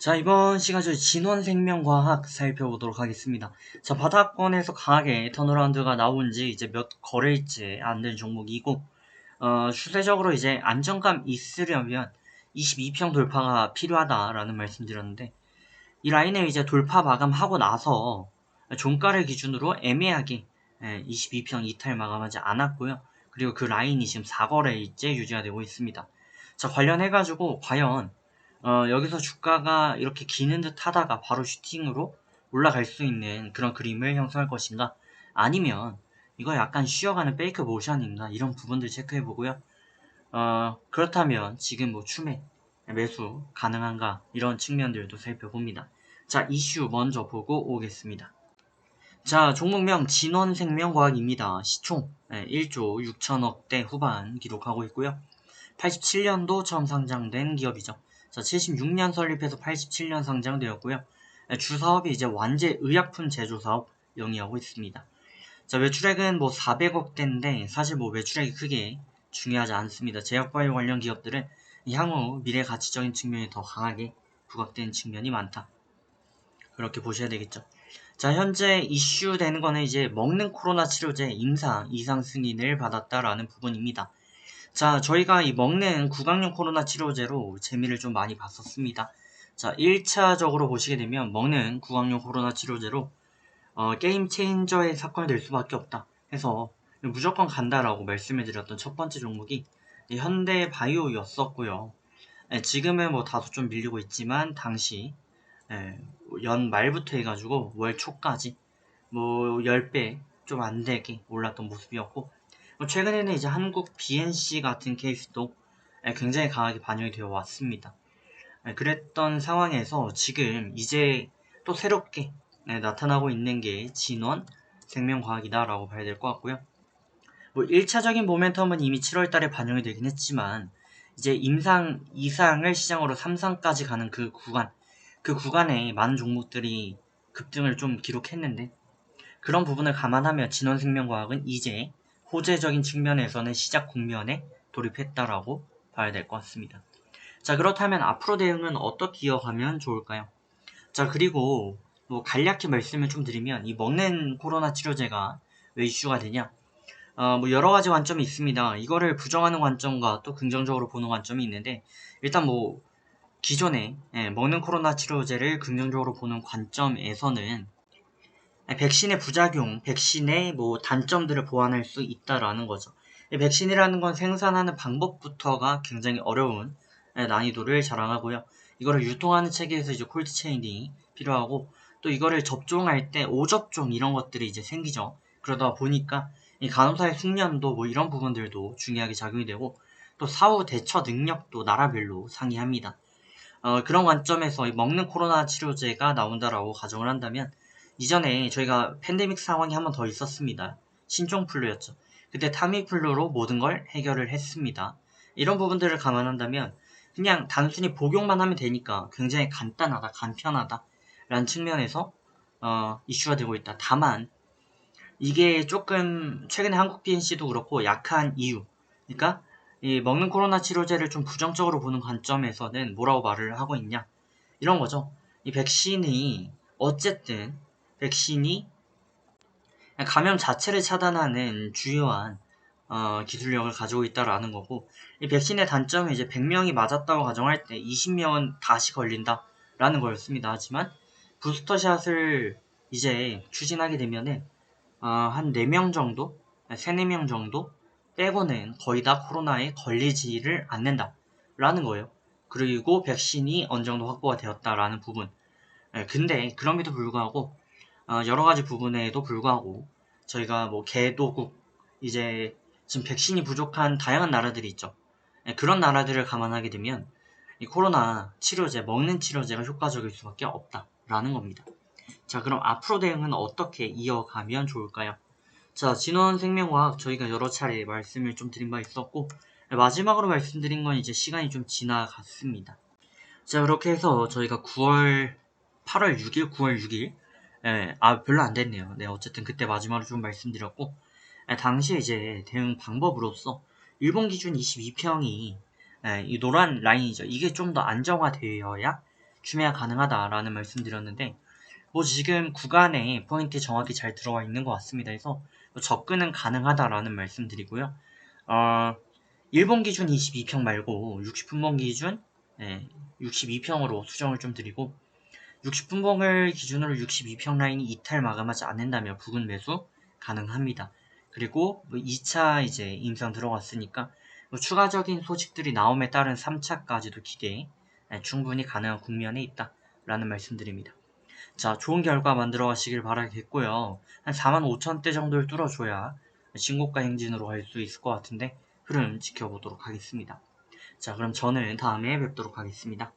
자, 이번 시간 저희 진원생명과학 살펴보도록 하겠습니다. 자, 바닥권에서 강하게 턴어라운드가 나온 지 이제 몇 거래일째 안 된 종목이고, 어, 추세적으로 이제 안정감 있으려면 22평 돌파가 필요하다라는 말씀 드렸는데, 이 라인을 이제 돌파 마감하고 나서 종가를 기준으로 애매하게 22평 이탈 마감하지 않았고요. 그리고 그 라인이 지금 4거래일째 유지가 되고 있습니다. 자, 관련해가지고 과연 어, 여기서 주가가 이렇게 기는 듯 하다가 바로 슈팅으로 올라갈 수 있는 그런 그림을 형성할 것인가 아니면 이거 약간 쉬어가는 페이크 모션인가 이런 부분들 체크해 보고요. 어, 그렇다면 지금 뭐 추매 매수 가능한가 이런 측면들도 살펴봅니다. 자 이슈 먼저 보고 오겠습니다. 자 종목명 진원생명과학입니다. 시총 1조 6천억대 후반 기록하고 있고요. 87년도 처음 상장된 기업이죠 자, 76년 설립해서 87년 상장되었고요. 네, 주 사업이 이제 완제 의약품 제조 사업 영위하고 있습니다. 자, 매출액은 뭐 400억대인데 사실 뭐 매출액이 크게 중요하지 않습니다. 제약바이오 관련 기업들은 향후 미래 가치적인 측면이 더 강하게 부각되는 측면이 많다. 그렇게 보셔야 되겠죠. 자, 현재 이슈 되는 거는 이제 먹는 코로나 치료제 임상 이상 승인을 받았다라는 부분입니다. 자, 저희가 이 먹는 구강용 코로나 치료제로 재미를 좀 많이 봤었습니다. 자, 1차적으로 보시게 되면 먹는 구강용 코로나 치료제로 어, 게임 체인저의 사건이 될 수밖에 없다. 해서 무조건 간다라고 말씀해 드렸던 첫 번째 종목이 현대 바이오였었고요. 예, 지금은 뭐 다소 좀 밀리고 있지만 당시 예, 연 말부터 해가지고 월 초까지 뭐 10배 좀 안 되게 올랐던 모습이었고 뭐 최근에는 이제 한국 BNC 같은 케이스도 굉장히 강하게 반영이 되어 왔습니다. 그랬던 상황에서 지금 이제 또 새롭게 나타나고 있는 게 진원 생명과학이다라고 봐야 될 것 같고요. 뭐 1차적인 모멘텀은 이미 7월 달에 반영이 되긴 했지만 이제 임상 2상을 시장으로 3상까지 가는 그 구간 그 구간에 많은 종목들이 급등을 좀 기록했는데 그런 부분을 감안하면 진원생명과학은 이제 호재적인 측면에서는 시작 국면에 돌입했다라고 봐야 될 것 같습니다. 자 그렇다면 앞으로 대응은 어떻게 이어가면 좋을까요? 자 그리고 뭐 간략히 말씀을 좀 드리면 이 먹는 코로나 치료제가 왜 이슈가 되냐? 어, 뭐 여러 가지 관점이 있습니다. 이거를 부정하는 관점과 또 긍정적으로 보는 관점이 있는데 일단 뭐 기존에 예, 먹는 코로나 치료제를 긍정적으로 보는 관점에서는 백신의 부작용, 백신의 뭐 단점들을 보완할 수 있다라는 거죠. 백신이라는 건 생산하는 방법부터가 굉장히 어려운 난이도를 자랑하고요. 이거를 유통하는 체계에서 이제 콜드 체인이 필요하고 또 이거를 접종할 때 오접종 이런 것들이 이제 생기죠. 그러다 보니까 이 간호사의 숙련도 뭐 이런 부분들도 중요하게 작용이 되고 또 사후 대처 능력도 나라별로 상이합니다. 어, 그런 관점에서 먹는 코로나 치료제가 나온다라고 가정을 한다면 이전에 저희가 팬데믹 상황이 한 번 더 있었습니다. 신종 플루였죠. 그때 타미플루로 모든 걸 해결을 했습니다. 이런 부분들을 감안한다면 그냥 단순히 복용만 하면 되니까 굉장히 간단하다, 간편하다 라는 측면에서 어, 이슈가 되고 있다. 다만 이게 조금 최근에 한국 BNC도 그렇고 약한 이유 그러니까 이 먹는 코로나 치료제를 좀 부정적으로 보는 관점에서는 뭐라고 말을 하고 있냐 이런 거죠. 이 백신이 어쨌든 백신이 감염 자체를 차단하는 주요한 어, 기술력을 가지고 있다라는 거고 이 백신의 단점은 이제 100명이 맞았다고 가정할 때 20명은 다시 걸린다라는 거였습니다. 하지만 부스터샷을 이제 추진하게 되면은 어, 한 4명 정도, 3, 4명 정도 빼고는 거의 다 코로나에 걸리지를 않는다라는 거예요. 그리고 백신이 어느 정도 확보가 되었다라는 부분. 네, 근데 그럼에도 불구하고 어, 여러 가지 부분에도 불구하고 저희가 뭐 개도국 이제 지금 백신이 부족한 다양한 나라들이 있죠. 네, 그런 나라들을 감안하게 되면 이 코로나 치료제 먹는 치료제가 효과적일 수밖에 없다라는 겁니다. 자 그럼 앞으로 대응은 어떻게 이어가면 좋을까요? 자 진원생명과학 저희가 여러 차례 말씀을 좀 드린 바 있었고 마지막으로 말씀드린 건 이제 시간이 좀 지나갔습니다. 자 그렇게 해서 저희가 9월 8월 6일 9월 6일 예, 아 별로 안 됐네요. 네, 어쨌든 그때 마지막으로 좀 말씀드렸고 예, 당시에 이제 대응 방법으로서 일본 기준 22평이 예, 이 노란 라인이죠. 이게 좀 더 안정화되어야 추매가 가능하다라는 말씀드렸는데 뭐 지금 구간에 포인트 정확히 잘 들어가 있는 것 같습니다. 그래서 뭐 접근은 가능하다라는 말씀드리고요. 어, 일본 기준 22평 말고 60분봉 기준 네, 62평으로 수정을 좀 드리고 60분봉을 기준으로 62평 라인이 이탈 마감하지 않는다면 부근 매수 가능합니다. 그리고 뭐 2차 이제 임상 들어갔으니까 뭐 추가적인 소식들이 나옴에 따른 3차까지도 기대 네, 충분히 가능한 국면에 있다 라는 말씀드립니다. 자, 좋은 결과 만들어 가시길 바라겠고요. 한 4만 5천대 정도를 뚫어줘야 신고가 행진으로 갈 수 있을 것 같은데 흐름 지켜보도록 하겠습니다. 자, 그럼 저는 다음에 뵙도록 하겠습니다.